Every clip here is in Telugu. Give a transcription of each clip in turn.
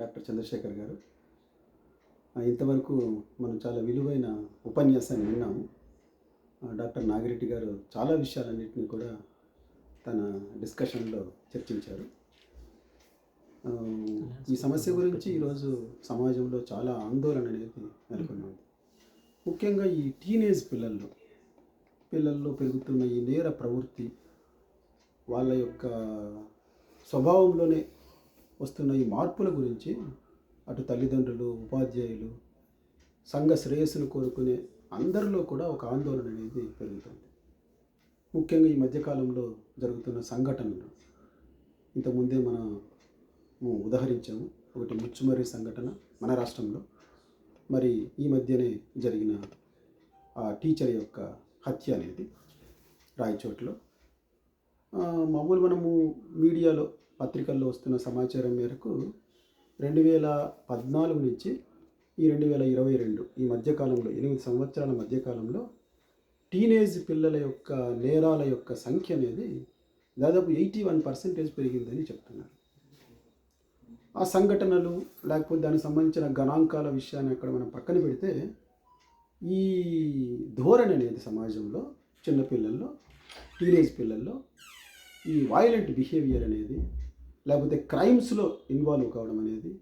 డాక్టర్ చంద్రశేఖర్ గారు. ఇంతవరకు మనం చాలా విలువైన ఉపన్యాసాన్ని విన్నాము. డాక్టర్ నాగిరెడ్డి గారు చాలా విషయాలన్నింటినీ కూడా తన డిస్కషన్లో చర్చించారు. ఈ సమస్య గురించి ఈరోజు సమాజంలో చాలా ఆందోళన అనేది నెలకొని ఉంది ముఖ్యంగా ఈ టీనేజ్ పిల్లల్లో పిల్లల్లో పెరుగుతున్న ఈ నేర ప్రవృత్తి వాళ్ళ యొక్క స్వభావంలోనే వస్తున్న ఈ మార్పుల గురించి అటు తల్లిదండ్రులు ఉపాధ్యాయులు సంఘ శ్రేయస్సును కోరుకునే అందరిలో కూడా ఒక ఆందోళన అనేది పెరుగుతుంది. ముఖ్యంగా ఈ మధ్యకాలంలో జరుగుతున్న సంఘటనలు. ఇంతకుముందే మనం ఉదాహరించాము. ఒకటి ముచ్చుమర్రి సంఘటన మన రాష్ట్రంలో. మరి ఈ మధ్యనే జరిగిన ఆ టీచర్ యొక్క హత్య అనేది రాయచోట్లో. మామూలు మనము మీడియాలో పత్రికల్లో వస్తున్న సమాచారం మేరకు రెండు వేల పద్నాలుగు నుంచి ఈ రెండు వేల ఇరవై రెండు ఈ మధ్యకాలంలో ఎనిమిది సంవత్సరాల మధ్యకాలంలో టీనేజ్ పిల్లల యొక్క నేరాల యొక్క సంఖ్య అనేది దాదాపు ఎయిటీ వన్ పర్సెంటేజ్ పెరిగిందని చెప్తున్నారు. ఆ సంఘటనలు లేకపోతే దానికి సంబంధించిన గణాంకాల విషయాన్ని అక్కడ మనం పక్కన పెడితే ఈ ధోరణి అనేది సమాజంలో చిన్నపిల్లల్లో టీనేజ్ పిల్లల్లో ఈ వైలెంట్ బిహేవియర్ అనేది లేకపోతే క్రైమ్స్లో ఇన్వాల్వ్ కావడం అనేది.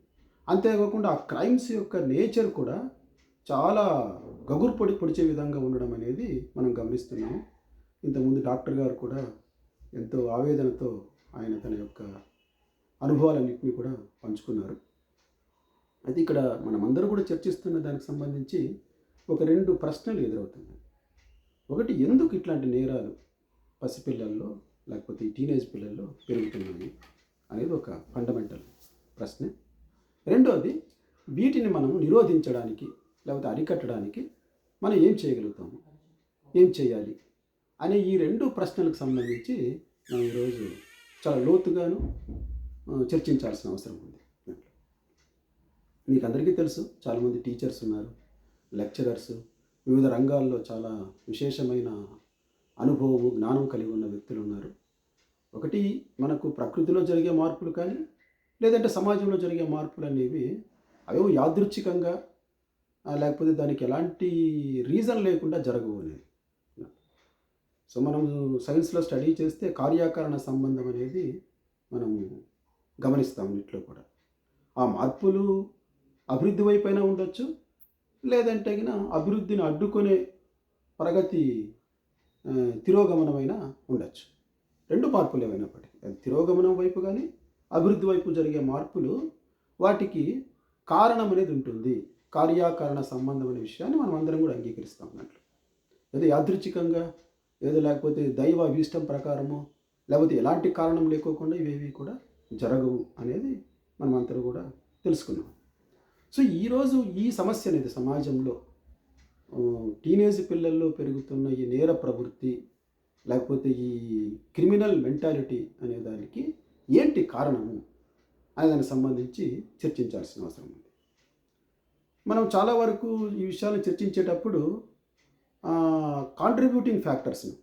అంతేకాకుండా ఆ క్రైమ్స్ యొక్క నేచర్ కూడా చాలా గగురు పొడి పొడిచే విధంగా ఉండడం అనేది మనం గమనిస్తున్నాము ఇంతకుముందు డాక్టర్ గారు కూడా ఎంతో ఆవేదనతో ఆయన తన యొక్క అనుభవాలన్నింటినీ కూడా పంచుకున్నారు. అయితే ఇక్కడ మనమందరూ కూడా చర్చిస్తున్న దానికి సంబంధించి ఒక రెండు ప్రశ్నలు ఎదురవుతున్నాయి. ఒకటి ఎందుకు ఇట్లాంటి నేరాలు పసిపిల్లల్లో లేకపోతే ఈ టీనేజ్ పిల్లల్లో పెరుగుతున్నాయి? అనేది ఒక ఫండమెంటల్ ప్రశ్న. రెండవది వీటిని మనం నిరోధించడానికి లేకపోతే అరికట్టడానికి మనం ఏం చేయగలుగుతాము? ఏం చేయాలి? అనే ఈ రెండు ప్రశ్నలకు సంబంధించి మనం ఈరోజు చాలా లోతుగాను చర్చించాల్సిన అవసరం ఉంది. మీకు అందరికీ తెలుసు చాలామంది టీచర్స్ ఉన్నారు లెక్చరర్స్ వివిధ రంగాల్లో చాలా విశేషమైన అనుభవము జ్ఞానం కలిగి ఉన్న వ్యక్తులు ఉన్నారు. ఒకటి మనకు ప్రకృతిలో జరిగే మార్పులు కానీ లేదంటే సమాజంలో జరిగే మార్పులు అనేవి అవేవో యాదృచ్ఛికంగా లేకపోతే దానికి ఎలాంటి రీజన్ లేకుండా జరగవు అనేది. సో మనం సైన్స్లో స్టడీ చేస్తే కార్యాకరణ సంబంధం అనేది మనం గమనిస్తాం వీటిలో కూడా. ఆ మార్పులు అభివృద్ధి వైపైనా ఉండొచ్చు లేదంటే గిన అభివృద్ధిని అడ్డుకునే ప్రగతి తిరోగమనమైన ఉండొచ్చు. రెండు మార్పులు ఏమైనప్పటికీ అది తిరోగమనం వైపు కానీ అభివృద్ధి వైపు జరిగే మార్పులు వాటికి కారణం అనేది ఉంటుంది. కార్యాకరణ సంబంధం అనే విషయాన్ని మనం అందరం కూడా అంగీకరిస్తాం అన్నట్లు ఏదో యాదృచ్ఛికంగా ఏదో లేకపోతే దైవ అభీష్టం ప్రకారము లేకపోతే ఎలాంటి కారణం లేకోకుండా ఇవేవి కూడా జరగవు అనేది మనం అందరూ కూడా తెలుసుకున్నాం. సో ఈరోజు ఈ సమస్య అనేది సమాజంలో టీనేజ్ పిల్లల్లో పెరుగుతున్న ఈ నేర ప్రవృత్తి లేకపోతే ఈ క్రిమినల్ మెంటాలిటీ అనే దానికి ఏంటి కారణము అనే దానికి సంబంధించి చర్చించాల్సిన అవసరం ఉంది. మనం చాలా వరకు ఈ విషయాలను చర్చించేటప్పుడు కాంట్రిబ్యూటింగ్ ఫ్యాక్టర్స్ని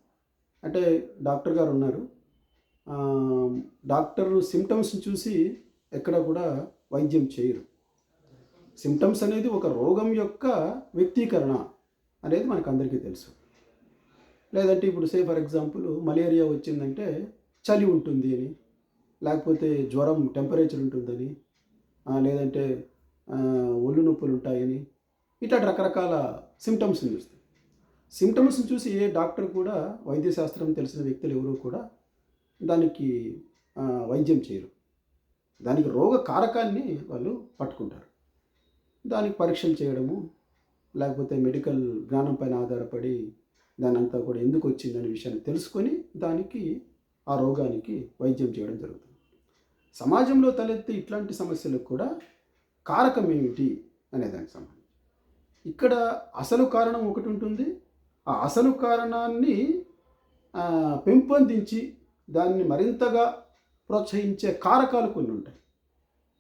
అంటే డాక్టర్ గారు ఉన్నారు. డాక్టర్ సిమ్టమ్స్ని చూసి ఎక్కడ కూడా వైద్యం చేయరు. సిమ్టమ్స్ అనేది ఒక రోగం యొక్క వ్యక్తీకరణ అనేది మనకు అందరికీ తెలుసు. లేదంటే ఇప్పుడు సే ఫర్ ఎగ్జాంపుల్ మలేరియా వచ్చిందంటే చలి ఉంటుంది అని లేకపోతే జ్వరం టెంపరేచర్ ఉంటుందని లేదంటే ఒళ్ళు నొప్పులు ఉంటాయని ఇట్లా రకరకాల సిమ్టమ్స్ని చూస్తాయి సిమ్టమ్స్ని చూసి ఏ డాక్టర్ కూడా వైద్యశాస్త్రం తెలిసిన వ్యక్తులు ఎవరూ కూడా దానికి వైద్యం చేయరు. దానికి రోగ కారకాన్ని వాళ్ళు పట్టుకుంటారు. దానికి పరీక్షలు చేయడము లేకపోతే మెడికల్ జ్ఞానం పైన ఆధారపడి దానంతా కూడా ఎందుకు వచ్చిందనే విషయాన్ని తెలుసుకొని దానికి ఆ రోగానికి వైద్యం చేయడం జరుగుతుంది. సమాజంలో తలెత్తే ఇట్లాంటి సమస్యలకు కూడా కారకం ఏమిటి అనే దానికి సంబంధించి. ఇక్కడ అసలు కారణం ఒకటి ఉంటుంది. ఆ అసలు కారణాన్ని పెంపొందించి దాన్ని మరింతగా ప్రోత్సహించే కారకాలు కొన్ని ఉంటాయి.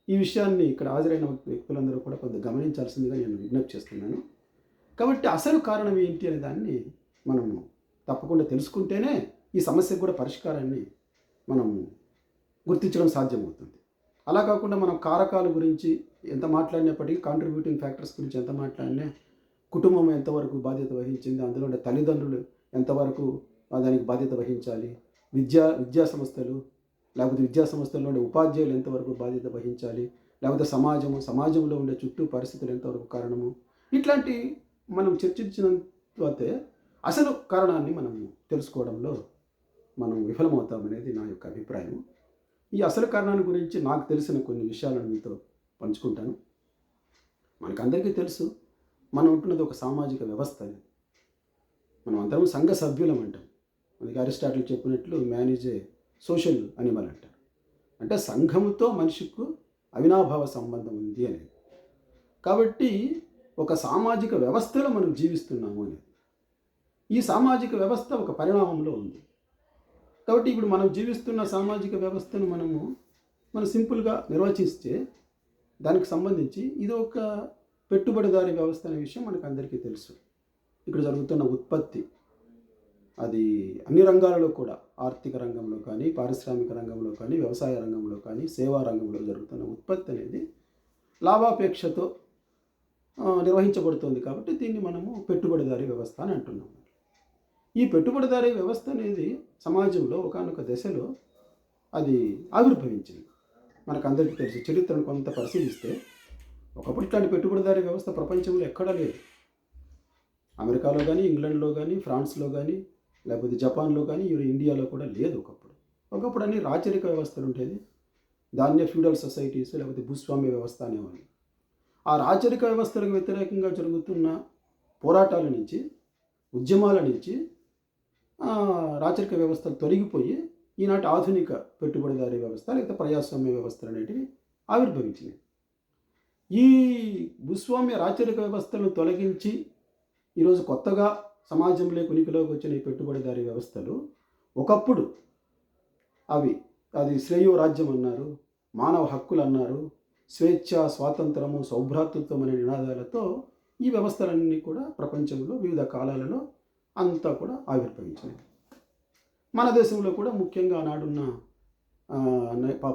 ఈ విషయాన్ని ఇక్కడ హాజరైన వ్యక్తులందరూ కూడా కొంత గమనించాల్సిందిగా నేను విజ్ఞప్తి చేస్తున్నాను. కాబట్టి అసలు కారణం ఏంటి అనే దాన్ని మనము తప్పకుండా తెలుసుకుంటేనే ఈ సమస్యకు కూడా పరిష్కారాన్ని మనం గుర్తించడం సాధ్యమవుతుంది. అలా కాకుండా మనం కారకాల గురించి ఎంత మాట్లాడినప్పటికీ కాంట్రిబ్యూటింగ్ ఫ్యాక్టర్స్ గురించి ఎంత మాట్లాడినా కుటుంబం ఎంతవరకు బాధ్యత వహించింది అందులో ఉండే తల్లిదండ్రులు ఎంతవరకు దానికి బాధ్యత వహించాలి విద్యా విద్యా సంస్థలు లేకపోతే విద్యా సంస్థల్లో ఉండే ఉపాధ్యాయులు ఎంతవరకు బాధ్యత వహించాలి లేకపోతే సమాజము సమాజంలో ఉండే చుట్టూ పరిస్థితులు ఎంతవరకు కారణము ఇట్లాంటి మనం చర్చించిన అసలు కారణాన్ని మనం తెలుసుకోవడంలో మనం విఫలమవుతామనేది నా యొక్క అభిప్రాయం ఈ అసలు కారణాన్ని గురించి నాకు తెలిసిన కొన్ని విషయాలను మీతో పంచుకుంటాను. మనకందరికీ తెలుసు మనం ఉంటున్నది ఒక సామాజిక వ్యవస్థ మనం అందరం సంఘ సభ్యులం అంటాం. మనకి అరిస్టాటిల్ చెప్పినట్లు మేనేజే సోషల్ అనిమల్ అంటారు. అంటే సంఘముతో మనిషికు అవినాభావ సంబంధం ఉంది అనేది. కాబట్టి ఒక సామాజిక వ్యవస్థలో మనం జీవిస్తున్నాము అనేది. ఈ సామాజిక వ్యవస్థ ఒక పరిణామంలో ఉంది. కాబట్టి ఇప్పుడు మనం జీవిస్తున్న సామాజిక వ్యవస్థను మనము మనం సింపుల్గా నిర్వచిస్తే దానికి సంబంధించి ఇది ఒక పెట్టుబడిదారి వ్యవస్థ అనే విషయం మనకు అందరికీ తెలుసు. ఇక్కడ జరుగుతున్న ఉత్పత్తి అది అన్ని రంగాలలో కూడా ఆర్థిక రంగంలో కానీ పారిశ్రామిక రంగంలో కానీ వ్యవసాయ రంగంలో కానీ సేవా రంగంలో జరుగుతున్న ఉత్పత్తి అనేది లాభాపేక్షతో నిర్వహించబడుతుంది. కాబట్టి దీన్ని మనము పెట్టుబడిదారీ వ్యవస్థ అని అంటున్నాం ఈ పెట్టుబడిదారీ వ్యవస్థ అనేది సమాజంలో ఒకనొక దశలో అది ఆవిర్భవించింది. మనకు అందరికీ తెలుసు చరిత్రను కొంత పరిశీలిస్తే ఒకప్పుడు ఇట్లాంటి పెట్టుబడిదారీ వ్యవస్థ ప్రపంచంలో ఎక్కడా లేదు. అమెరికాలో కానీ ఇంగ్లాండ్లో కానీ ఫ్రాన్స్లో కానీ లేకపోతే జపాన్లో కానీ ఇవి ఇండియాలో కూడా లేదు ఒకప్పుడు. ఒకప్పుడు అన్ని రాచరిక వ్యవస్థలు ఉండేది. దాన్నే ఫ్యూడల్ సొసైటీస్ లేకపోతే భూస్వామ్య వ్యవస్థ అనేవాళ్ళు. ఆ రాచరిక వ్యవస్థలకు వ్యతిరేకంగా జరుగుతున్న పోరాటాల నుంచి ఉద్యమాల నుంచి రాచరిక వ్యవస్థలు తొలగిపోయి ఈనాటి ఆధునిక పెట్టుబడిదారీ వ్యవస్థ లేకపోతే ప్రజాస్వామ్య వ్యవస్థలు అనేటివి ఆవిర్భవించినాయి. ఈ భూస్వామ్య రాచరిక వ్యవస్థలను తొలగించి ఈరోజు కొత్తగా సమాజంలో ఉనికిలోకి వచ్చిన ఈ పెట్టుబడిదారీ వ్యవస్థలు ఒకప్పుడు అవి అది శ్రేయో రాజ్యం అన్నారు మానవ హక్కులు అన్నారు స్వేచ్ఛ స్వాతంత్రము సౌభ్రాతృత్వం అనే నినాదాలతో ఈ వ్యవస్థలన్నీ కూడా ప్రపంచంలో వివిధ కాలాలలో అంతా కూడా ఆవిర్భవించినాయి మన దేశంలో కూడా ముఖ్యంగా ఆనాడున్న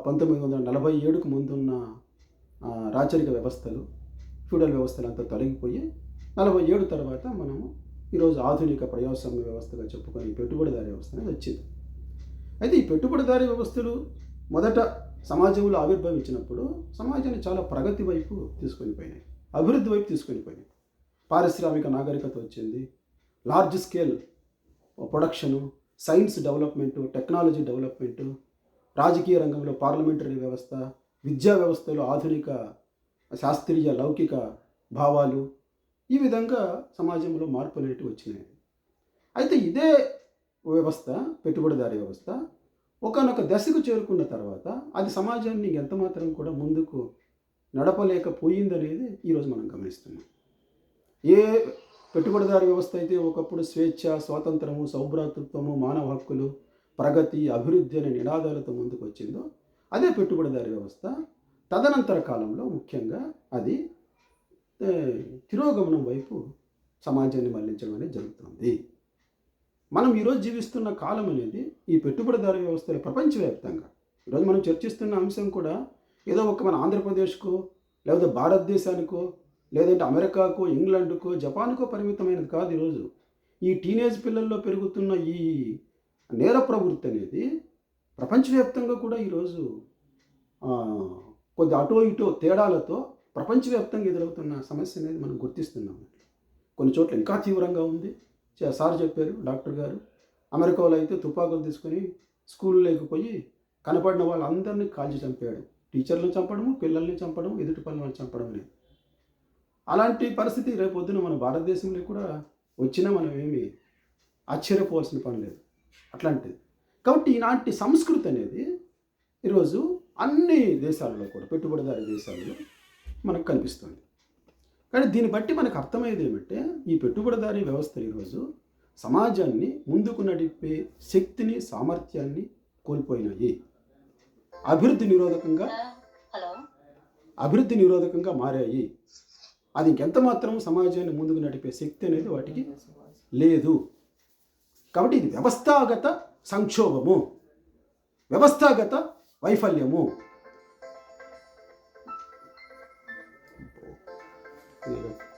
పంతొమ్మిది వందల నలభై ఏడుకు ముందున్న రాచరిక వ్యవస్థలు ఫ్యూడల్ వ్యవస్థలు అంతా తొలగిపోయి నలభై ఏడు తర్వాత మనము ఈరోజు ఆధునిక ప్రజాస్వామ్య వ్యవస్థగా చెప్పుకొని పెట్టుబడిదారీ వ్యవస్థ అనేది వచ్చింది. అయితే ఈ పెట్టుబడిదారీ వ్యవస్థలు మొదట సమాజంలో ఆవిర్భవించినప్పుడు సమాజాన్ని చాలా ప్రగతి వైపు తీసుకొని పోయినాయి అభివృద్ధి వైపు తీసుకొని పోయినాయి. పారిశ్రామిక నాగరికత వచ్చింది large scale production science development technology development రాజకీయ రంగంలో పార్లమెంటరీ వ్యవస్థ విద్యా వ్యవస్థలో ఆధునిక శాస్త్రీయ లౌకిక భావాలు ఈ విధంగా సమాజంలో మార్పులు అనేటివి వచ్చినాయి. అయితే ఇదే వ్యవస్థ పెట్టుబడిదారీ వ్యవస్థ ఒకనొక దశకు చేరుకున్న తర్వాత అది సమాజాన్ని ఎంత మాత్రం కూడా ముందుకు నడపలేకపోయిందనేది ఈరోజు మనం గమనిస్తున్నాం. ఏ పెట్టుబడిదారు వ్యవస్థ అయితే ఒకప్పుడు స్వేచ్ఛ స్వాతంత్రము సౌభ్రాతృత్వము మానవ హక్కులు ప్రగతి అభివృద్ధి అనే నినాదాలతో ముందుకు వచ్చిందో అదే పెట్టుబడిదారీ వ్యవస్థ. తదనంతర కాలంలో ముఖ్యంగా అది తిరోగమనం వైపు సమాజాన్ని మళ్ళించడం అనేది జరుగుతుంది. మనం ఈరోజు జీవిస్తున్న కాలం అనేది ఈ పెట్టుబడిదారు వ్యవస్థలో ప్రపంచవ్యాప్తంగా. ఈరోజు మనం చర్చిస్తున్న అంశం కూడా ఏదో ఒక మన ఆంధ్రప్రదేశ్కో లేకపోతే భారతదేశానికో లేదంటే అమెరికాకు ఇంగ్లాండ్కో జపాన్కో పరిమితమైనది కాదు ఈరోజు. ఈ టీనేజ్ పిల్లల్లో పెరుగుతున్న ఈ నేర ప్రవృత్తి అనేది ప్రపంచవ్యాప్తంగా కూడా ఈరోజు కొద్ది అటో ఇటో తేడాలతో ప్రపంచవ్యాప్తంగా ఎదురవుతున్న సమస్య అనేది మనం గుర్తిస్తున్నాం. కొన్ని చోట్ల ఇంకా తీవ్రంగా ఉంది. చే- సార్ చెప్పారు డాక్టర్ గారు. అమెరికాలో అయితే తుపాకులు తీసుకొని స్కూల్లో లేకపోయి కనపడిన వాళ్ళందరినీ కాల్చి చంపాడు. టీచర్లను చంపడము పిల్లల్ని చంపడం ఎదుటి పనులను చంపడం లేదు. అలాంటి పరిస్థితి రేపు పొద్దున మన భారతదేశంలో కూడా వచ్చినా మనం ఏమి ఆశ్చర్యపోవాల్సిన పని లేదు. అట్లాంటిది. కాబట్టి ఈనాటి సంస్కృతి అనేది ఈరోజు అన్ని దేశాలలో కూడా పెట్టుబడిదారి దేశాలలో మనకు కనిపిస్తుంది. కానీ దీన్ని బట్టి మనకు అర్థమయ్యేది ఏమంటే ఈ పెట్టుబడిదారీ వ్యవస్థలు ఈరోజు సమాజాన్ని ముందుకు నడిపే శక్తిని సామర్థ్యాన్ని కోల్పోయినాయి. అభివృద్ధి నిరోధకంగా అభివృద్ధి నిరోధకంగా మారాయి. అది ఇంకెంత మాత్రం సమాజాన్ని ముందుకు నడిపే శక్తి అనేది వాటికి లేదు. కాబట్టి ఇది వ్యవస్థాగత సంక్షోభము. వ్యవస్థాగత వైఫల్యము.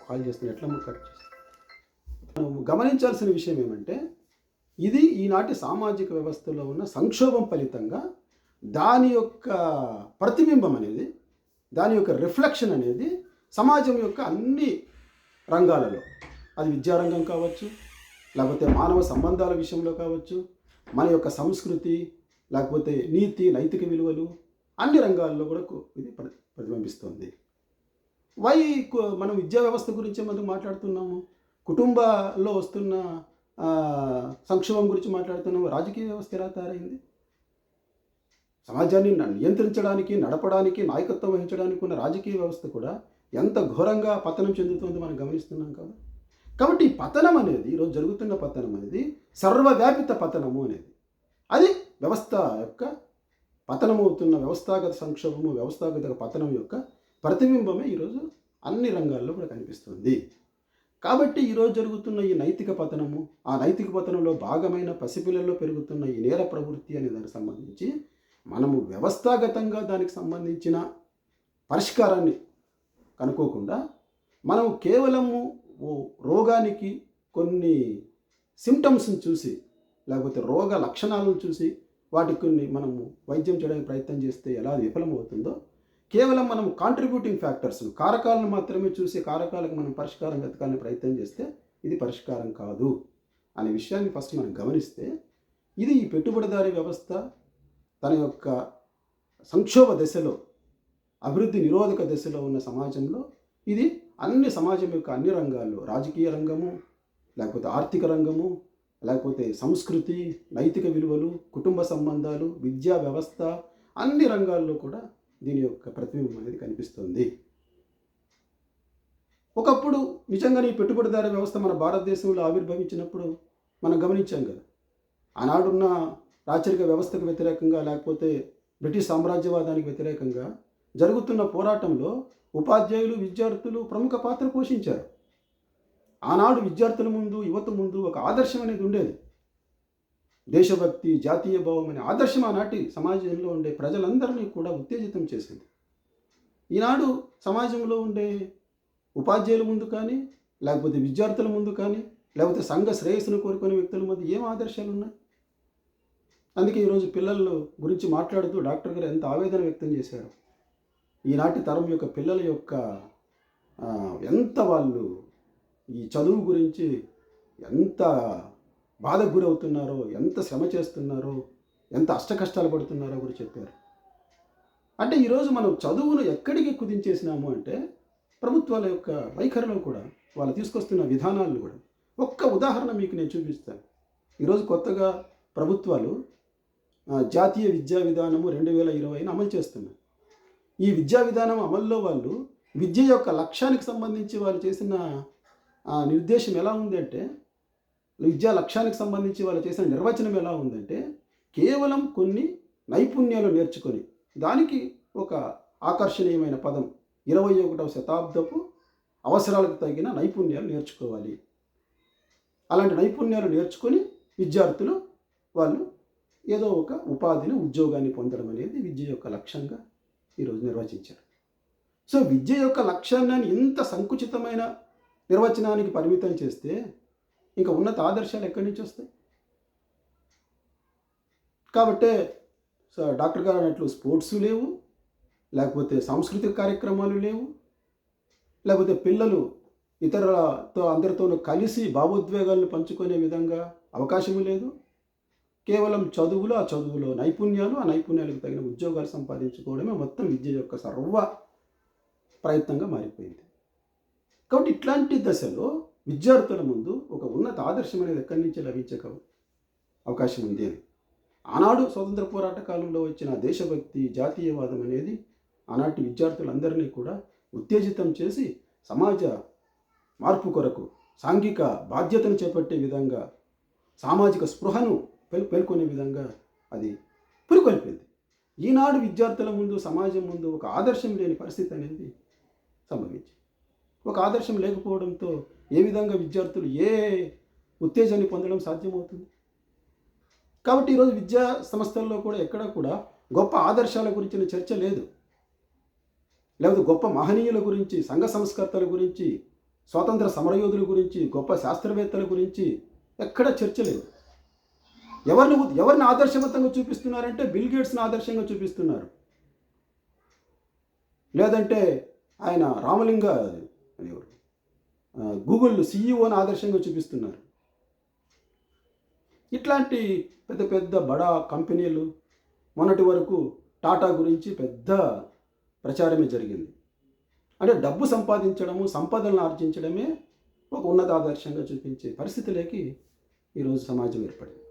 కాల్ చేస్తున్నట్లు కట్ మనం గమనించాల్సిన విషయం ఏమంటే ఇది ఈనాటి సామాజిక వ్యవస్థలో ఉన్న సంక్షోభం ఫలితంగా దాని యొక్క ప్రతిబింబం అనేది దాని యొక్క రిఫ్లెక్షన్ అనేది సమాజం యొక్క అన్ని రంగాలలో. అది విద్యారంగం కావచ్చు లేకపోతే మానవ సంబంధాల విషయంలో కావచ్చు మన యొక్క సంస్కృతి లేకపోతే నీతి నైతిక విలువలు అన్ని రంగాల్లో కూడా ఇది ప్రతిబింబిస్తుంది. వై కు- మనం విద్యా వ్యవస్థ గురించి మనం మాట్లాడుతున్నాము? కుటుంబాల్లో వస్తున్న సంక్షోభం గురించి మాట్లాడుతున్నాము? రాజకీయ వ్యవస్థ ఎలా తయారైంది? సమాజాన్ని నియంత్రించడానికి నడపడానికి నాయకత్వం వహించడానికి ఉన్న రాజకీయ వ్యవస్థ కూడా ఎంత ఘోరంగా పతనం చెందుతుందో మనం గమనిస్తున్నాం కదా. కాబట్టి ఈ పతనం అనేది ఈరోజు జరుగుతున్న పతనం అనేది సర్వవ్యాపిత పతనము అనేది. అది వ్యవస్థ యొక్క పతనమవుతున్న వ్యవస్థాగత సంక్షోభము వ్యవస్థాగత పతనం యొక్క ప్రతిబింబమే ఈరోజు అన్ని రంగాల్లో కూడా కనిపిస్తుంది. కాబట్టి ఈరోజు జరుగుతున్న ఈ నైతిక పతనము ఆ నైతిక పతనంలో భాగమైన పసిపిల్లల్లో పెరుగుతున్న ఈ నేర ప్రవృత్తి అనే దానికి సంబంధించి మనము వ్యవస్థాగతంగా దానికి సంబంధించిన పరిష్కారాన్ని అనుకోకుండా మనం కేవలము ఓ రోగానికి కొన్ని సిమ్టమ్స్ని చూసి లేకపోతే రోగ లక్షణాలను చూసి వాటికి కొన్ని మనము వైద్యం చేయడానికి ప్రయత్నం చేస్తే ఎలా విఫలమవుతుందో కేవలం మనం కాంట్రిబ్యూటింగ్ ఫ్యాక్టర్స్ను కారకాలను మాత్రమే చూసి కారకాలకు మనం పరిష్కారం వెతకాలని ప్రయత్నం చేస్తే ఇది పరిష్కారం కాదు అనే విషయాన్ని ఫస్ట్ మనం గమనిస్తే ఇది ఈ పెట్టుబడిదారీ వ్యవస్థ తన యొక్క సంక్షోభ దశలో అభివృద్ధి నిరోధక దశలో ఉన్న సమాజంలో ఇది అన్ని సమాజం యొక్క అన్ని రంగాల్లో రాజకీయ రంగము లేకపోతే ఆర్థిక రంగము లేకపోతే సంస్కృతి నైతిక విలువలు కుటుంబ సంబంధాలు విద్యా వ్యవస్థ అన్ని రంగాల్లో కూడా దీని యొక్క ప్రతిబింబం అనేది కనిపిస్తుంది. ఒకప్పుడు నిజంగానే ఈ పెట్టుబడిదారు వ్యవస్థ మన భారతదేశంలో ఆవిర్భవించినప్పుడు మనం గమనించాం కదా. ఆనాడున్న రాచరిక వ్యవస్థకు వ్యతిరేకంగా లేకపోతే బ్రిటిష్ సామ్రాజ్యవాదానికి వ్యతిరేకంగా జరుగుతున్న పోరాటంలో ఉపాధ్యాయులు విద్యార్థులు ప్రముఖ పాత్ర పోషించారు. ఆనాడు విద్యార్థుల ముందు యువత ముందు ఒక ఆదర్శం అనేది ఉండేది. దేశభక్తి జాతీయ భావం అనే ఆదర్శం ఆనాటి సమాజంలో ఉండే ప్రజలందరినీ కూడా ఉత్తేజితం చేసింది. ఈనాడు సమాజంలో ఉండే ఉపాధ్యాయుల ముందు కానీ లేకపోతే విద్యార్థుల ముందు కానీ లేకపోతే సంఘ శ్రేయస్సును కోరుకునే వ్యక్తుల మధ్య ఏం ఆదర్శాలు ఉన్నాయి? అందుకే ఈరోజు పిల్లల గురించి మాట్లాడుతూ డాక్టర్ గారు ఎంత ఆవేదన వ్యక్తం చేశారు. ఈనాటి తరం యొక్క పిల్లల యొక్క ఎంత వాళ్ళు ఈ చదువు గురించి ఎంత బాధకు గురవుతున్నారో ఎంత శ్రమ చేస్తున్నారో ఎంత అష్టకష్టాలు పడుతున్నారో కూడా చెప్పారు. అంటే ఈరోజు మనం చదువును ఎక్కడికి కుదించేసినాము అంటే ప్రభుత్వాల యొక్క వైఖరిలో కూడా వాళ్ళు తీసుకొస్తున్న విధానాలను కూడా. ఒక్క ఉదాహరణ మీకు నేను చూపిస్తాను. ఈరోజు కొత్తగా ప్రభుత్వాలు జాతీయ విద్యా విధానము రెండు వేల ఇరవైని అమలు చేస్తున్నాయి. ఈ విద్యా విధానం అమల్లో వాళ్ళు విద్య యొక్క లక్ష్యానికి సంబంధించి వాళ్ళు చేసిన నిర్దేశం ఎలా ఉందంటే విద్యా లక్ష్యానికి సంబంధించి వాళ్ళు చేసిన నిర్వచనం ఎలా ఉందంటే కేవలం కొన్ని నైపుణ్యాలు నేర్చుకొని దానికి ఒక ఆకర్షణీయమైన పదం ఇరవై ఒకటవ శతాబ్దపు అవసరాలకు తగిన నైపుణ్యాలు నేర్చుకోవాలి. అలాంటి నైపుణ్యాలు నేర్చుకొని విద్యార్థులు వాళ్ళు ఏదో ఒక ఉపాధిని ఉద్యోగాన్ని పొందడం అనేది విద్య యొక్క లక్ష్యంగా ఈరోజు నిర్వచించారు. సో విద్య యొక్క లక్ష్యాన్ని ఇంత సంకుచితమైన నిర్వచనానికి పరిమితం చేస్తే ఇంకా ఉన్నత ఆదర్శాలు ఎక్కడి నుంచి వస్తాయి? కాబట్టే సో డాక్టర్ గారు అన్నట్లు స్పోర్ట్స్ లేవు లేకపోతే సాంస్కృతిక కార్యక్రమాలు లేవు లేకపోతే పిల్లలు ఇతరులతో అందరితోనూ కలిసి భావోద్వేగాలను పంచుకునే విధంగా అవకాశం లేదు. కేవలం చదువులు ఆ చదువులో నైపుణ్యాలు ఆ నైపుణ్యాలకు తగిన ఉద్యోగాలు సంపాదించుకోవడమే మొత్తం విద్య యొక్క సర్వ ప్రయత్నంగా మారిపోయింది. కాబట్టి ఇట్లాంటి దశలో విద్యార్థుల ముందు ఒక ఉన్నత ఆదర్శం అనేది ఎక్కడి నుంచి లభించక అవకాశం ఉంది అని. ఆనాడు స్వతంత్ర పోరాట కాలంలో వచ్చిన దేశభక్తి జాతీయవాదం అనేది ఆనాటి విద్యార్థులందరినీ కూడా ఉత్తేజితం చేసి సమాజ మార్పు కొరకు సాంఘిక బాధ్యతను చేపట్టే విధంగా సామాజిక స్పృహను పేర్కొనే విధంగా అది పురికొల్పింది. ఈనాడు విద్యార్థుల ముందు సమాజం ముందు ఒక ఆదర్శం లేని పరిస్థితి అనేది సంభవించింది. ఒక ఆదర్శం లేకపోవడంతో ఏ విధంగా విద్యార్థులు ఏ ఉత్తేజాన్ని పొందడం సాధ్యమవుతుంది? కాబట్టి ఈరోజు విద్యా సంస్థల్లో కూడా ఎక్కడ కూడా గొప్ప ఆదర్శాల గురించిన చర్చ లేదు. లేకపోతే గొప్ప మహనీయుల గురించి సంఘ సంస్కర్తల గురించి స్వాతంత్ర సమరయోధుల గురించి గొప్ప శాస్త్రవేత్తల గురించి ఎక్కడ చర్చ లేదు. ఎవరిని ఎవరిని ఆదర్శవంతంగా చూపిస్తున్నారంటే బిల్ గేట్స్ని ఆదర్శంగా చూపిస్తున్నారు. లేదంటే ఆయన రామలింగ అనేవారు గూగుల్ సీఈఓని ఆదర్శంగా చూపిస్తున్నారు. ఇట్లాంటి పెద్ద పెద్ద బడా కంపెనీలు మొన్నటి వరకు టాటా గురించి పెద్ద ప్రచారమే జరిగింది. అంటే డబ్బు సంపాదించడము సంపదలను ఆర్జించడమే ఒక ఉన్నత ఆదర్శంగా చూపించే పరిస్థితిలోకి ఈరోజు సమాజం ఏర్పడింది.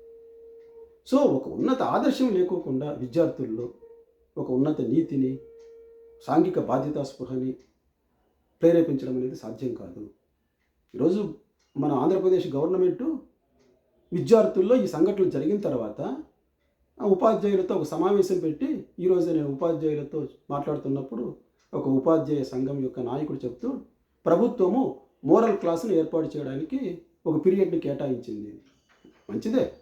సో ఒక ఉన్నత ఆదర్శం లేకోకుండా విద్యార్థుల్లో ఒక ఉన్నత నీతిని సాంఘిక బాధ్యతా స్పృహని ప్రేరేపించడం అనేది సాధ్యం కాదు. ఈరోజు మన ఆంధ్రప్రదేశ్ గవర్నమెంటు విద్యార్థుల్లో ఈ సంఘటనలు జరిగిన తర్వాత ఉపాధ్యాయులతో ఒక సమావేశం పెట్టి ఈరోజు నేను ఉపాధ్యాయులతో మాట్లాడుతున్నప్పుడు ఒక ఉపాధ్యాయ సంఘం యొక్క నాయకుడు చెప్తూ ప్రభుత్వము మోరల్ క్లాసును ఏర్పాటు చేయడానికి ఒక పీరియడ్ని కేటాయించింది. మంచిదే.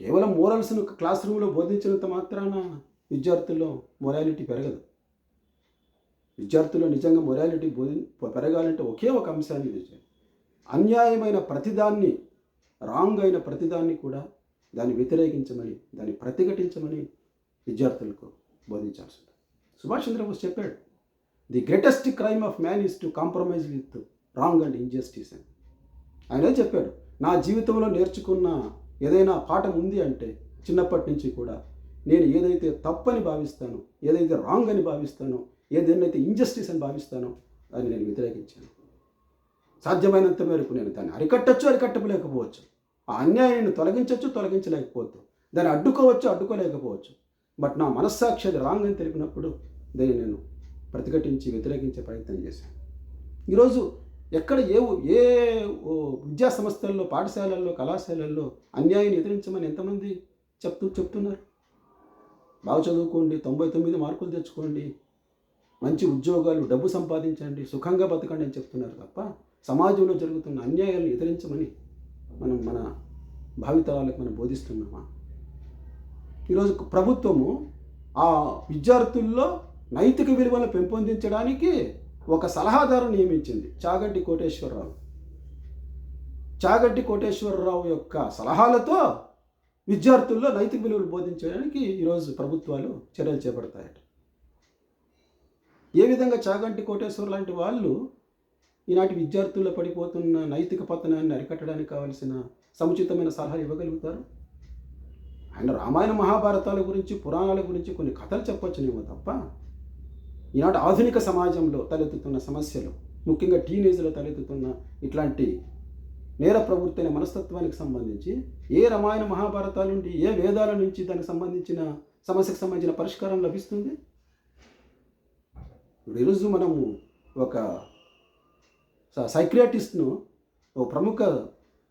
కేవలం మోరల్స్ను క్లాస్ రూమ్లో బోధించినంత మాత్రాన విద్యార్థుల్లో మొరాలిటీ పెరగదు. విద్యార్థుల్లో నిజంగా మొరాలిటీ బోధి పెరగాలంటే ఒకే ఒక అంశాన్ని నిజం అన్యాయమైన ప్రతిదాన్ని రాంగ్ అయిన ప్రతిదాన్ని కూడా దాన్ని వ్యతిరేకించమని దాన్ని ప్రతిఘటించమని విద్యార్థులకు బోధించాల్సి ఉంటుంది. సుభాష్ చంద్రబోస్ చెప్పాడు the greatest crime of man is to compromise with wrong and injustice అని. ఆయన చెప్పాడు నా జీవితంలో నేర్చుకున్న ఏదైనా పాఠం ఉంది అంటే చిన్నప్పటి నుంచి కూడా నేను ఏదైతే తప్పని భావిస్తానో ఏదైతే రాంగ్ అని భావిస్తానో ఏదైతే ఇంజస్టిస్ అని భావిస్తానో దాన్ని నేను వ్యతిరేకించాను. సాధ్యమైనంత మేరకు నేను దాన్ని అరికట్టచ్చు అరికట్టలేకపోవచ్చు. ఆ అన్యాయాన్ని తొలగించవచ్చు తొలగించలేకపోవచ్చు. దాన్ని అడ్డుకోవచ్చు అడ్డుకోలేకపోవచ్చు. బట్ నా మనస్సాక్షి అది రాంగ్ అని తెలిపినప్పుడు దాన్ని నేను ప్రతిఘటించి వ్యతిరేకించే ప్రయత్నం చేశాను. ఈరోజు ఎక్కడ ఏ ఏ ఓ విద్యా సంస్థల్లో పాఠశాలల్లో కళాశాలల్లో అన్యాయాన్ని ఎదిరించమని ఎంతమంది చెప్తూ చెప్తున్నారు? బాగా చదువుకోండి తొంభై తొమ్మిది మార్కులు తెచ్చుకోండి మంచి ఉద్యోగాలు డబ్బు సంపాదించండి సుఖంగా బతకండి అని చెప్తున్నారు తప్ప సమాజంలో జరుగుతున్న అన్యాయాలను ఎదిరించమని మనం మన భావితరాలకు మనం బోధిస్తున్నామా? ఈరోజు ప్రభుత్వము ఆ విద్యార్థుల్లో నైతిక విలువలను పెంపొందించడానికి ఒక సలహాదారు నియమించింది చాగంటి కోటేశ్వరరావు. చాగంటి కోటేశ్వరరావు యొక్క సలహాలతో విద్యార్థుల్లో నైతిక విలువలు బోధించడానికి ఈరోజు ప్రభుత్వాలు చర్యలు చేపడతాయట. ఏ విధంగా చాగంటి కోటేశ్వర లాంటి వాళ్ళు ఈనాటి విద్యార్థుల్లో పడిపోతున్న నైతిక పతనాన్ని అరికట్టడానికి కావలసిన సముచితమైన సలహాలు ఇవ్వగలుగుతారు? ఆయన రామాయణ మహాభారతాల గురించి పురాణాల గురించి కొన్ని కథలు చెప్పొచ్చునేమో తప్ప ఈనాటి ఆధునిక సమాజంలో తలెత్తుతున్న సమస్యలు ముఖ్యంగా టీనేజ్లో తలెత్తుతున్న ఇట్లాంటి నేర ప్రవృత్తి అనే మనస్తత్వానికి సంబంధించి ఏ రామాయణ మహాభారతాల నుండి ఏ వేదాల నుంచి దానికి సంబంధించిన సమస్యకు సంబంధించిన పరిష్కారం లభిస్తుంది? ఈరోజు మనము ఒక సైక్రియాటిస్ట్ను ఒక ప్రముఖ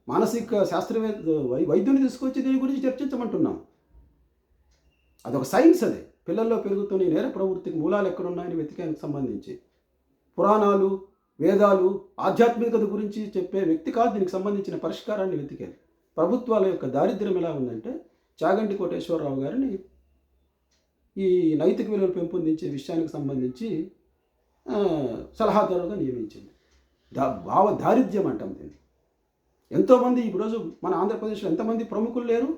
మానసిక శాస్త్రవేత్త వై- వైద్యుని తీసుకొచ్చి దీని గురించి చర్చించమంటున్నాం. అదొక సైన్స్ అది. పిల్లల్లో పెరుగుతున్న ఈ నేర ప్రవృత్తికి మూలాలు ఎక్కడున్నాయని వెతికానికి సంబంధించి పురాణాలు వేదాలు ఆధ్యాత్మికత గురించి చెప్పే వ్యక్తి కాదు దీనికి సంబంధించిన పరిష్కారాన్ని వెతికారు ప్రభుత్వాల యొక్క దారిద్ర్యం ఎలా ఉందంటే చాగంటి కోటేశ్వరరావు గారిని ఈ నైతిక విలువలు పెంపొందించే విషయానికి సంబంధించి సలహాదారుగా నియమించింది. దా భావ దారిద్ర్యం అంటాం దీన్ని. ఎంతోమంది ఈరోజు మన ఆంధ్రప్రదేశ్లో ఎంతమంది ప్రముఖులు లేరు?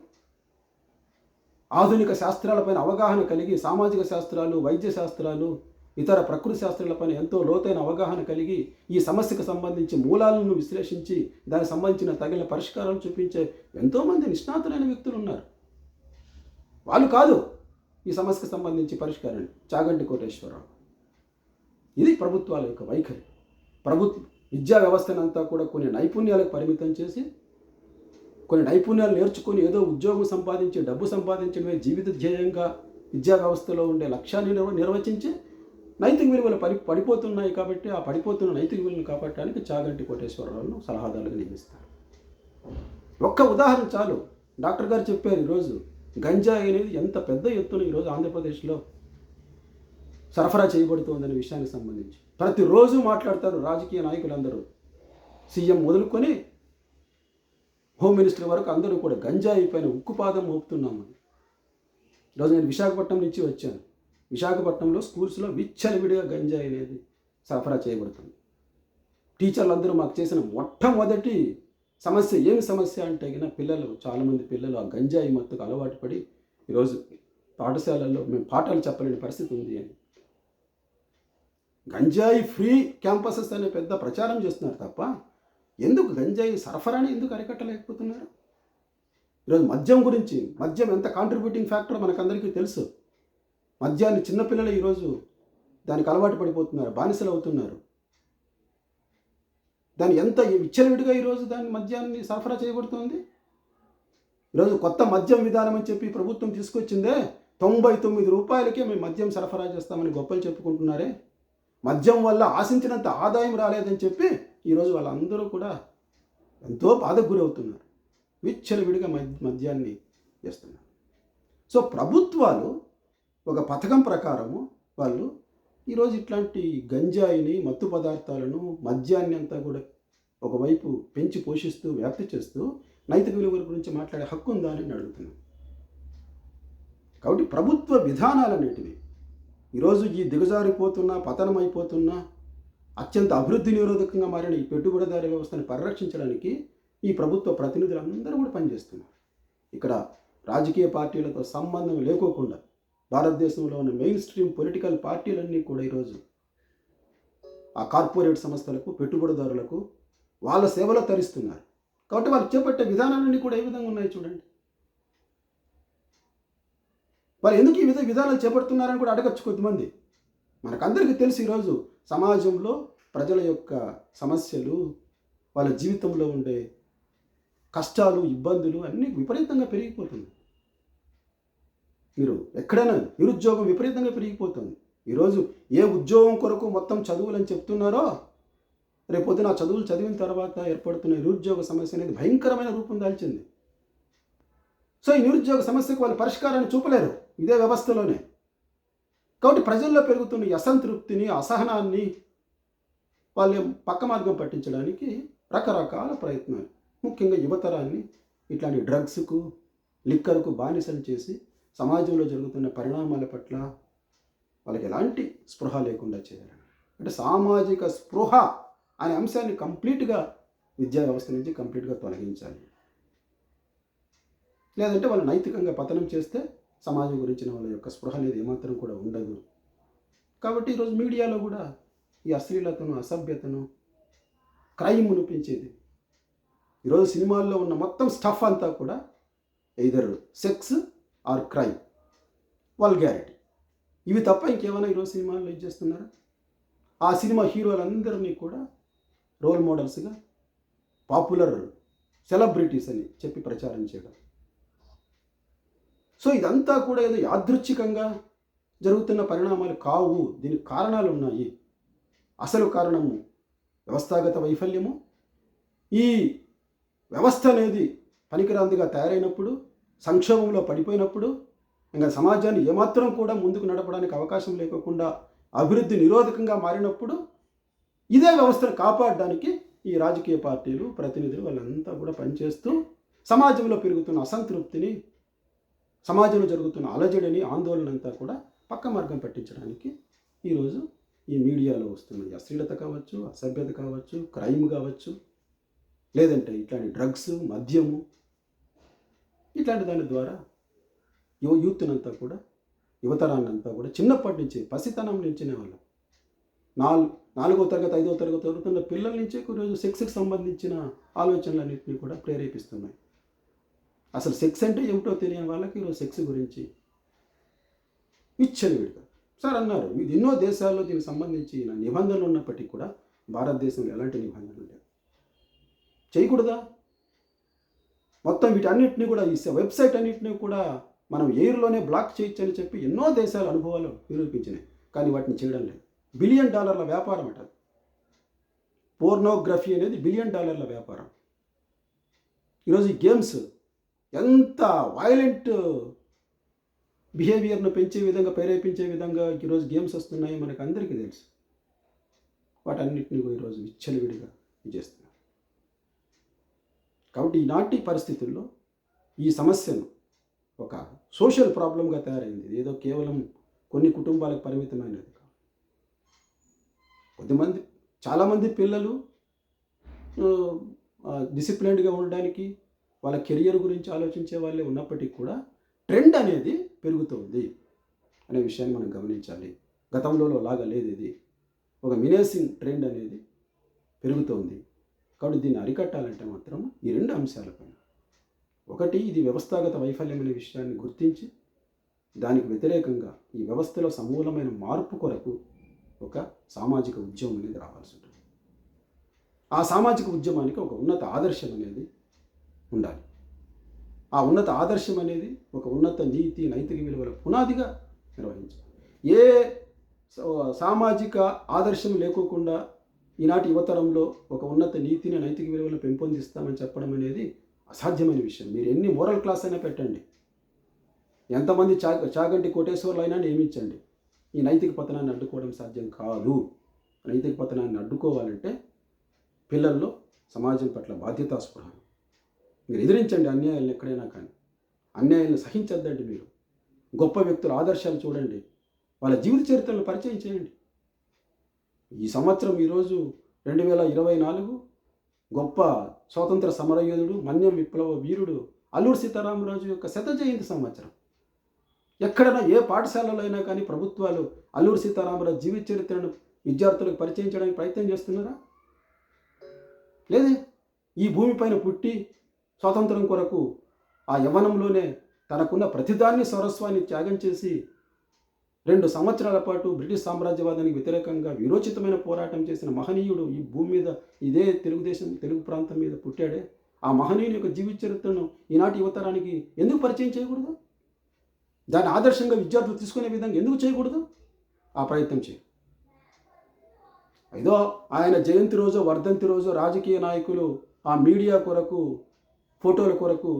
ఆధునిక శాస్త్రాలపైన అవగాహన కలిగి సామాజిక శాస్త్రాలు వైద్య శాస్త్రాలు ఇతర ప్రకృతి శాస్త్రాలపైన ఎంతో లోతైన అవగాహన కలిగి ఈ సమస్యకు సంబంధించి మూలాలను విశ్లేషించి దానికి సంబంధించిన తగిన పరిష్కారాలు చూపించే ఎంతోమంది నిష్ణాతులైన వ్యక్తులు ఉన్నారు. వాళ్ళు కాదు ఈ సమస్యకు సంబంధించి పరిష్కారాన్ని చాగంటి కోటేశ్వరరావు. ఇది ప్రభుత్వాల యొక్క వైఖరి. ప్రభుత్వం విద్యా వ్యవస్థనంతా కూడా కొన్ని నైపుణ్యాలకు పరిమితం చేసి కొన్ని నైపుణ్యాలు నేర్చుకొని ఏదో ఉద్యోగం సంపాదించి డబ్బు సంపాదించడమే జీవిత ధ్యేయంగా విద్యా వ్యవస్థలో ఉండే లక్ష్యాన్ని నిర్వ నిర్వచించి నైతిక విలువలు పడి పడిపోతున్నాయి కాబట్టి ఆ పడిపోతున్న నైతిక విలువలను కాపాడటానికి చాగంటి కోటేశ్వరరావును సలహాదారులుగా నియమిస్తారు. ఒక్క ఉదాహరణ చాలు. డాక్టర్ గారు చెప్పారు ఈరోజు గంజాయి అనేది ఎంత పెద్ద ఎత్తున ఈరోజు ఆంధ్రప్రదేశ్లో సరఫరా చేయబడుతోందనే విషయానికి సంబంధించి. ప్రతిరోజు మాట్లాడతారు రాజకీయ నాయకులందరూ. సీఎం మొదలుకొని హోమ్ మినిస్టర్ వరకు అందరూ కూడా గంజాయి పైన ఉక్కుపాదం మోపుతున్నాము ఈరోజు నేను విశాఖపట్నం నుంచి వచ్చాను. విశాఖపట్నంలో స్కూల్స్లో విచ్చలవిడిగా గంజాయి అనేది సరఫరా చేయబడుతుంది. టీచర్లు అందరూ మాకు చేసిన మొట్టమొదటి సమస్య ఏమి సమస్య అంటే అయినా పిల్లలు చాలామంది పిల్లలు ఆ గంజాయి మత్తుకు అలవాటు పడి ఈరోజు పాఠశాలల్లో మేము పాఠాలు చెప్పలేని పరిస్థితి ఉంది అని. గంజాయి ఫ్రీ క్యాంపసెస్ అనే పెద్ద ప్రచారం చేస్తున్నారు తప్ప ఎందుకు గంజాయి సరఫరాని ఎందుకు అరికట్టలేకపోతున్నారు? ఈరోజు మద్యం గురించి మద్యం ఎంత కాంట్రిబ్యూటింగ్ ఫ్యాక్టర్ మనకందరికీ తెలుసు. మద్యాన్ని చిన్నపిల్లలు ఈరోజు దానికి అలవాటు పడిపోతున్నారు బానిసలు అవుతున్నారు. దాన్ని ఎంత విచ్చలవిడిగా ఈరోజు దాని మద్యాన్ని సరఫరా చేయబడుతుంది? ఈరోజు కొత్త మద్యం విధానం అని చెప్పి ప్రభుత్వం తీసుకొచ్చిందే తొంభై తొమ్మిది రూపాయలకే మేము మద్యం సరఫరా చేస్తామని గొప్పలు చెప్పుకుంటున్నారే. మద్యం వల్ల ఆశించినంత ఆదాయం రాలేదని చెప్పి ఈరోజు వాళ్ళందరూ కూడా ఎంతో బాధకు గురవుతున్నారు విచ్చలవిడిగా మద్య మద్యాన్ని చేస్తున్నారు. సో ప్రభుత్వాలు ఒక పథకం ప్రకారము వాళ్ళు ఈరోజు ఇట్లాంటి గంజాయిని మత్తు పదార్థాలను మద్యాన్ని అంతా కూడా ఒకవైపు పెంచి పోషిస్తూ వ్యాప్తి చేస్తూ నైతిక విలువల గురించి మాట్లాడే హక్కు ఉందా అని అడుగుతున్నాను కాబట్టి ప్రభుత్వ విధానాలు అనేటివి ఈరోజు ఈ దిగజారిపోతున్న పతనమైపోతున్న అత్యంత అభివృద్ధి నిరోధకంగా మారిన ఈ పెట్టుబడిదారీ వ్యవస్థను పరిరక్షించడానికి ఈ ప్రభుత్వ ప్రతినిధులు అందరూ కూడా పనిచేస్తున్నారు. ఇక్కడ రాజకీయ పార్టీలతో సంబంధం లేకోకుండా భారతదేశంలో ఉన్న మెయిన్ స్ట్రీమ్ పొలిటికల్ పార్టీలన్నీ కూడా ఈరోజు ఆ కార్పొరేట్ సంస్థలకు పెట్టుబడిదారులకు వాళ్ళ సేవలో తరిస్తున్నారు. కాబట్టి వాళ్ళు చేపట్టే విధానాలన్నీ కూడా ఏ విధంగా ఉన్నాయి చూడండి. వాళ్ళు ఎందుకు ఈ విధ విధానాలు చేపడుతున్నారని కూడా అడగచ్చు కొద్దిమంది మనకందరికీ తెలుసు ఈరోజు సమాజంలో ప్రజల యొక్క సమస్యలు వాళ్ళ జీవితంలో ఉండే కష్టాలు ఇబ్బందులు అన్నీ విపరీతంగా పెరిగిపోతుంది. మీరు ఎక్కడైనా నిరుద్యోగం విపరీతంగా పెరిగిపోతుంది. ఈరోజు ఏ ఉద్యోగం కొరకు మొత్తం చదువులు అని చెప్తున్నారో రేపొద్దున ఆ చదువులు చదివిన తర్వాత ఏర్పడుతున్న నిరుద్యోగ సమస్య అనేది భయంకరమైన రూపం దాల్చింది. సో ఈ నిరుద్యోగ సమస్యకు వాళ్ళు పరిష్కారాన్ని చూపలేరు. ఇదే వ్యవస్థలోనే. కాబట్టి ప్రజల్లో పెరుగుతున్న అసంతృప్తిని అసహనాన్ని వాళ్ళు పక్క మార్గం పట్టించడానికి రకరకాల ప్రయత్నాలు. ముఖ్యంగా యువతరాన్ని ఇట్లాంటి డ్రగ్స్కు లిక్కర్కు బానిసలు చేసి సమాజంలో జరుగుతున్న పరిణామాల పట్ల వాళ్ళకి ఎలాంటి స్పృహ లేకుండా చేయాలని అంటే సామాజిక స్పృహ అనే అంశాన్ని కంప్లీట్గా విద్యా వ్యవస్థ నుంచి కంప్లీట్గా తొలగించాలి. లేదంటే వాళ్ళు నైతికంగా పతనం చేస్తే సమాజం గురించిన వాళ్ళ యొక్క స్పృహ అనేది ఏమాత్రం కూడా ఉండదు. కాబట్టి ఈరోజు మీడియాలో కూడా ఈ అశ్లీలతను అసభ్యతను క్రైమ్ను పెంచేది ఈరోజు సినిమాల్లో ఉన్న మొత్తం స్టఫ్ అంతా కూడా either sex or crime vulgarity ఇవి తప్ప ఇంకేమైనా ఈరోజు సినిమాల్లో ఇది చేస్తున్నారా? ఆ సినిమా హీరోలందరినీ కూడా రోల్ మోడల్స్గా పాపులర్ సెలబ్రిటీస్ అని చెప్పి ప్రచారం చేయడం. సో ఇదంతా కూడా ఏదో యాదృచ్ఛికంగా జరుగుతున్న పరిణామాలు కావు. దీనికి కారణాలు ఉన్నాయి. అసలు కారణము వ్యవస్థాగత వైఫల్యము. ఈ వ్యవస్థ అనేది పనికిరాందిగా తయారైనప్పుడు సంక్షోభంలో పడిపోయినప్పుడు ఇంకా సమాజాన్ని ఏమాత్రం కూడా ముందుకు నడపడానికి అవకాశం లేకుండా అభివృద్ధి నిరోధకంగా మారినప్పుడు ఇదే వ్యవస్థను కాపాడడానికి ఈ రాజకీయ పార్టీలు ప్రతినిధులు వాళ్ళంతా కూడా పనిచేస్తూ సమాజంలో పెరుగుతున్న అసంతృప్తిని సమాజంలో జరుగుతున్న అలజడిని ఆందోళన అంతా కూడా పక్క మార్గం పట్టించడానికి ఈరోజు ఈ మీడియాలో వస్తున్నాయి అశ్లీలత కావచ్చు అసభ్యత కావచ్చు క్రైమ్ కావచ్చు లేదంటే ఇట్లాంటి డ్రగ్స్ మద్యము ఇట్లాంటి దాని ద్వారా యువ యూత్నంతా కూడా యువతరాన్నంతా కూడా చిన్నప్పటి నుంచి పసితనం నుంచినే వాళ్ళు. నాలుగు నాలుగో తరగతి ఐదో తరగతి చదువుతున్న పిల్లల నుంచే ఈరోజు సెక్స్కి సంబంధించిన ఆలోచనలన్నింటినీ కూడా ప్రేరేపిస్తున్నాయి. అసలు సెక్స్ అంటే ఏమిటో తెలియని వాళ్ళకి ఈరోజు సెక్స్ గురించి విచ్చలవిడిగా సార్ అన్నారు ఎన్నో దేశాల్లో దీనికి సంబంధించిన నిబంధనలు ఉన్నప్పటికీ కూడా భారతదేశంలో ఎలాంటి నిబంధనలు లేవు. చేయకూడదా? మొత్తం వీటన్నిటిని కూడా ఈ వెబ్సైట్ అన్నింటినీ కూడా మనం ఎయిర్లోనే బ్లాక్ చేయొచ్చు అని చెప్పి ఎన్నో దేశాల అనుభవాలు నిరూపించినాయి. కానీ వాటిని చేయడం లేదు. బిలియన్ డాలర్ల వ్యాపారం అట. పోర్నోగ్రఫీ అనేది బిలియన్ డాలర్ల వ్యాపారం. ఈరోజు ఈ గేమ్స్ ఎంత వైలెంట్ బిహేవియర్ను పెంచే విధంగా ప్రేరేపించే విధంగా ఈరోజు గేమ్స్ వస్తున్నాయి మనకు అందరికీ తెలుసు. వాటన్నిటిని ఈరోజు విచ్చలవిడిగా చేస్తున్నారు కాబట్టి ఈనాటి పరిస్థితుల్లో ఈ సమస్యను ఒక సోషల్ ప్రాబ్లంగా తయారైంది. ఏదో కేవలం కొన్ని కుటుంబాలకు పరిమితమైనది కాదు. కొద్దిమంది చాలామంది పిల్లలు డిసిప్లిన్డ్గా ఉండడానికి వాళ్ళ కెరియర్ గురించి ఆలోచించే వాళ్ళే ఉన్నప్పటికీ కూడా ట్రెండ్ అనేది పెరుగుతుంది అనే విషయాన్ని మనం గమనించాలి. గతంలో లాగా లేదు ఇది. ఒక మినేసింగ్ ట్రెండ్ అనేది పెరుగుతోంది. కాబట్టి దీన్ని అరికట్టాలంటే మాత్రం ఈ రెండు అంశాలపైన ఒకటి ఇది వ్యవస్థాగత వైఫల్యం అనే విషయాన్ని గుర్తించి దానికి వ్యతిరేకంగా ఈ వ్యవస్థలో సమూలమైన మార్పు కొరకు ఒక సామాజిక ఉద్యమం అనేది రావాల్సి ఉంటుంది. ఆ సామాజిక ఉద్యమానికి ఒక ఉన్నత ఆదర్శం అనేది ఉండాలి. ఆ ఉన్నత ఆదర్శం అనేది ఒక ఉన్నత నీతి నైతిక విలువల పునాదిగా నిర్వహించాలి. ఏ సామాజిక ఆదర్శం లేకోకుండా ఈనాటి యువతరంలో ఒక ఉన్నత నీతిని నైతిక విలువలను పెంపొందిస్తామని చెప్పడం అనేది అసాధ్యమైన విషయం. మీరు ఎన్ని మోరల్ క్లాస్ అయినా పెట్టండి. ఎంతమంది చా చాగంటి కోటేశ్వర్లు అయినా నియమించండి. ఈ నైతిక పతనాన్ని అడ్డుకోవడం సాధ్యం కాదు. నైతిక పతనాన్ని అడ్డుకోవాలంటే పిల్లల్లో సమాజం పట్ల బాధ్యతా స్పృహ మీరు ఎదిరించండి అన్యాయాలను ఎక్కడైనా కానీ. అన్యాయాలను సహించద్దండి మీరు. గొప్ప వ్యక్తుల ఆదర్శాలు చూడండి. వాళ్ళ జీవిత చరిత్రను పరిచయం చేయండి. ఈ సంవత్సరం ఈరోజు రెండు వేల ఇరవై నాలుగు గొప్ప స్వాతంత్ర సమరయోధుడు మన్యం విప్లవ వీరుడు అల్లూరు సీతారామరాజు యొక్క శత జయంతి సంవత్సరం. ఎక్కడైనా ఏ పాఠశాలలో అయినా కానీ ప్రభుత్వాలు అల్లూరు సీతారామరాజు జీవిత చరిత్రను విద్యార్థులకు పరిచయం చేయడానికి ప్రయత్నం చేస్తున్నారా? లేదే? ఈ భూమిపైన పుట్టి స్వాతంత్రం కొరకు ఆ యవనంలోనే తనకున్న ప్రతిదాన్ని సర్వస్వాన్ని త్యాగం చేసి రెండు సంవత్సరాల పాటు బ్రిటిష్ సామ్రాజ్యవాదానికి వ్యతిరేకంగా విరోచితమైన పోరాటం చేసిన మహనీయుడు ఈ భూమి మీద ఇదే తెలుగుదేశం తెలుగు ప్రాంతం మీద పుట్టాడే. ఆ మహనీయుని యొక్క జీవిత చరిత్రను ఈనాటి యువతరానికి ఎందుకు పరిచయం చేయకూడదు? దాన్ని ఆదర్శంగా విద్యార్థులు తీసుకునే విధంగా ఎందుకు చేయకూడదు? ఆ ప్రయత్నం చేయి. ఏదో ఆయన జయంతి రోజు వర్ధంతి రోజు రాజకీయ నాయకులు ఆ మీడియా కొరకు ఫోటోల కొరకు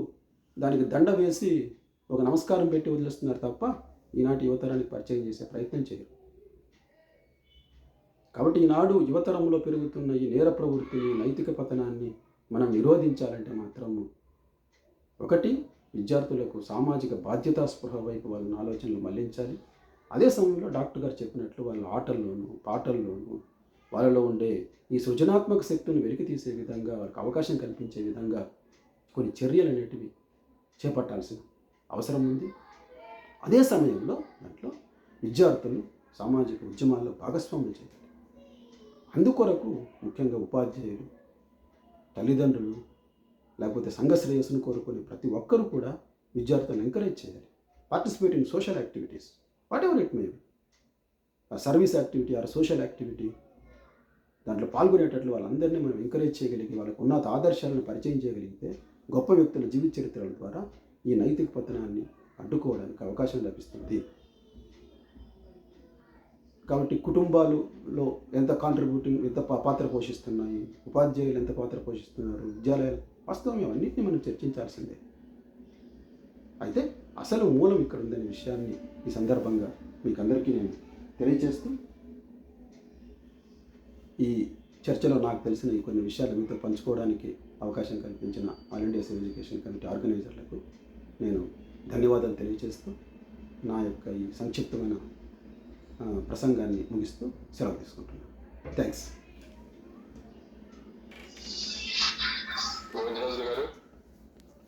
దానికి దండ వేసి ఒక నమస్కారం పెట్టి వదిలేస్తున్నారు తప్ప ఈనాటి యువతరానికి పరిచయం చేసే ప్రయత్నం చేయరు. కాబట్టి ఈనాడు యువతరంలో పెరుగుతున్న ఈ నేర ప్రవృత్తిని నైతిక పతనాన్ని మనం నిరోధించాలంటే మాత్రము ఒకటి విద్యార్థులకు సామాజిక బాధ్యతా స్పృహ వైపు వాళ్ళని ఆలోచనలు మళ్ళించాలి. అదే సమయంలో డాక్టర్ గారు చెప్పినట్లు వాళ్ళ ఆటల్లోనూ పాటల్లోనూ వాళ్ళలో ఉండే ఈ సృజనాత్మక శక్తిని వెలికి తీసే విధంగా వాళ్ళకి అవకాశం కల్పించే విధంగా కొన్ని చర్యలు అనేటివి చేపట్టాల్సిన అవసరం ఉంది. అదే సమయంలో దాంట్లో విద్యార్థులు సామాజిక ఉద్యమాల్లో భాగస్వాములు చేయాలి. అందుకొరకు ముఖ్యంగా ఉపాధ్యాయులు తల్లిదండ్రులు లేకపోతే సంఘ శ్రేయస్సును కోరుకునే ప్రతి ఒక్కరూ కూడా విద్యార్థులను ఎంకరేజ్ చేయాలి. Participate in social activities whatever it may service activity or social activity దాంట్లో పాల్గొనేటట్లు వాళ్ళందరినీ మనం ఎంకరేజ్ చేయగలిగి వాళ్ళకు ఉన్నత ఆదర్శాలను పరిచయం చేయగలిగితే గొప్ప వ్యక్తుల జీవిత చరిత్రల ద్వారా ఈ నైతిక పతనాన్ని అడ్డుకోవడానికి అవకాశం లభిస్తుంది. కాబట్టి కుటుంబాలులో ఎంత కాంట్రిబ్యూటింగ్ ఎంత పాత్ర పోషిస్తున్నాయి ఉపాధ్యాయులు ఎంత పాత్ర పోషిస్తున్నారు విద్యాలయాలు వాస్తవం ఇవన్నింటినీ మనం చర్చించాల్సిందే. అయితే అసలు మూలం ఇక్కడ ఉందనే విషయాన్ని ఈ సందర్భంగా మీకు అందరికీ నేను తెలియజేస్తూ ఈ చర్చలో నాకు తెలిసిన ఈ కొన్ని విషయాలు మీతో పంచుకోవడానికి అవకాశం కల్పించిన all India civil education committee ఆర్గనైజర్లకు నేను ధన్యవాదాలు తెలియజేస్తూ నా యొక్క ఈ సంక్షిప్తమైన ప్రసంగాన్ని ముగిస్తూ సెలవు తీసుకుంటున్నాను. థ్యాంక్స్ గారు.